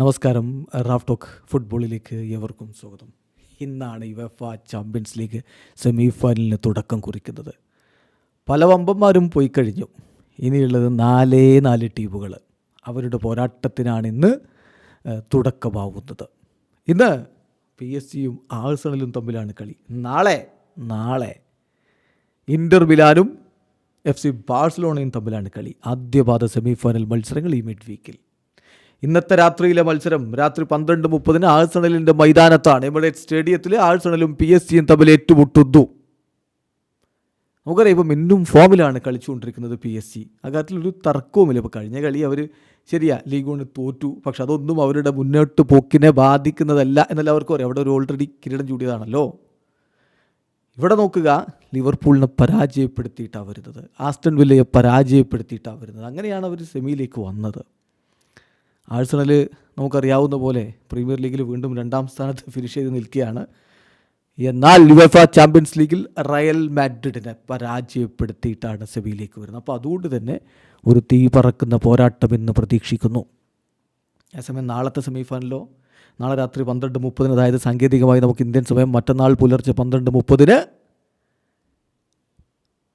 നമസ്കാരം. Raf talk ഫുട്ബോളിലേക്ക് ഏവർക്കും സ്വാഗതം. ഇന്നാണ് യുവഫ ചാമ്പ്യൻസ് ലീഗ് സെമി ഫൈനലിന് തുടക്കം കുറിക്കുന്നത്. പല വമ്പന്മാരും പോയി കഴിഞ്ഞു. ഇനിയുള്ളത് നാലേ നാല് ടീമുകൾ അവരുടെ പോരാട്ടത്തിനാണ് ഇന്ന് തുടക്കമാവുന്നത്. ഇന്ന് പി എസ് സിയും ആഴ്സണലും തമ്മിലാണ് കളി. നാളെ നാളെ ഇന്റർ മിലാനും എഫ് സി ബാഴ്സലോണയും തമ്മിലാണ് കളി. ആദ്യപാദ സെമി ഫൈനൽ മത്സരങ്ങൾ ഈ മിഡ് വീക്കിൽ ഇന്നത്തെ രാത്രിയിലെ മത്സരം രാത്രി പന്ത്രണ്ട് മുപ്പതിന് ആഴ്സണലിന്റെ മൈതാനത്താണ്. എമിറേറ്റ് സ്റ്റേഡിയത്തിൽ ആഴ്സണലും പി എസ് സിയും തമ്മിൽ ഏറ്റുമുട്ടുന്നു. നമുക്കറിയാം ഇപ്പം ഇന്നും ഫോമിലാണ് കളിച്ചുകൊണ്ടിരിക്കുന്നത് പി എസ് സി. ആ കാര്യത്തിലൊരു തർക്കവുമില്ല. ഇപ്പോൾ കഴിഞ്ഞ കളി അവർ ശരിയാ ലീഗ് കൊണ്ട് തോറ്റു. പക്ഷെ അതൊന്നും അവരുടെ മുന്നോട്ട് പോക്കിനെ ബാധിക്കുന്നതല്ല എന്നല്ല അവർക്കും അറിയാം അവിടെ ഒരു ഓൾറെഡി കിരീടം ചൂടിയതാണല്ലോ. ഇവിടെ നോക്കുക ലിവർപൂളിനെ പരാജയപ്പെടുത്തിയിട്ടാണ് വരുന്നത്. ആസ്റ്റൺ വില്ലയെ പരാജയപ്പെടുത്തിയിട്ടാണ് വരുന്നത്. അങ്ങനെയാണ് അവർ സെമിയിലേക്ക് വന്നത്. ആഴ്സണൽ നമുക്കറിയാവുന്ന പോലെ പ്രീമിയർ ലീഗിൽ വീണ്ടും രണ്ടാം സ്ഥാനത്ത് ഫിനിഷ് ചെയ്ത് നിൽക്കുകയാണ്. എന്നാൽ യുവഫ ചാമ്പ്യൻസ് ലീഗിൽ റയൽ മാഡ്രിഡിനെ പരാജയപ്പെടുത്തിയിട്ടാണ് സെബിയിലേക്ക് വരുന്നത്. അപ്പോൾ അതുകൊണ്ട് തന്നെ ഒരു തീ പറക്കുന്ന പോരാട്ടം എന്ന് പ്രതീക്ഷിക്കുന്നു. അതേസമയം നാളത്തെ സെമി ഫൈനലോ നാളെ രാത്രി പന്ത്രണ്ട് മുപ്പതിന് അതായത് സാങ്കേതികമായി നമുക്ക് ഇന്ത്യൻ സമയം മറ്റന്നാൾ പുലർച്ചെ പന്ത്രണ്ട് മുപ്പതിന്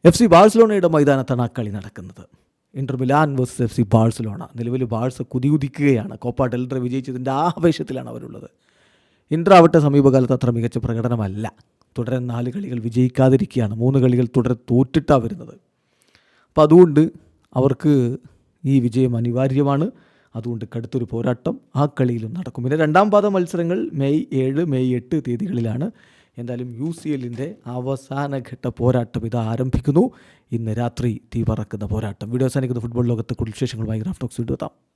എഫ് സി ബാഴ്സലോണയുടെ മൈതാനത്താണ് ആ കളി നടക്കുന്നത്. Inter Milan versus F C Barcelona. നിലവിൽ ബാഴ്സ കുതികുതിക്കുകയാണ് കോപ്പ ഡെൽഡർ വിജയിച്ചതിന്റെ ആവേശത്തിലാണ് അവരുള്ളത്. ഇന്റർ ആവട്ടെ സമീപകാലത്ത് അത്ര മികച്ച പ്രകടനമല്ല. തുടരെ നാല് കളികൾ വിജയിക്കാതിരിക്കുകയാണ്. മൂന്ന് കളികൾ തുടരെ തോറ്റിട്ടാണ് വരുന്നത്. അപ്പം അതുകൊണ്ട് അവർക്ക് ഈ വിജയം അനിവാര്യമാണ്. അതുകൊണ്ട് കടുത്തൊരു പോരാട്ടം ആ കളിയിലും നടക്കും. പിന്നെ രണ്ടാം പാദ മത്സരങ്ങൾ മെയ് ഏഴ് മെയ് എട്ട് തീയതികളിലാണ് എന്തായാലും യു സി എല്ലിന്റെ അവസാനഘട്ട പോരാട്ടം ഇത് ആരംഭിക്കുന്നു. ഇന്ന് രാത്രി തീ പറക്കുന്ന പോരാട്ടം. വീഡിയോ അവസാനിക്കുന്ന. ഫുട്ബോൾ ലോകത്തെ കൂടുതൽ വിശേഷങ്ങളുമായി ഗ്രാഫ്റ്റോക്സ് വീണ്ടും എത്താം.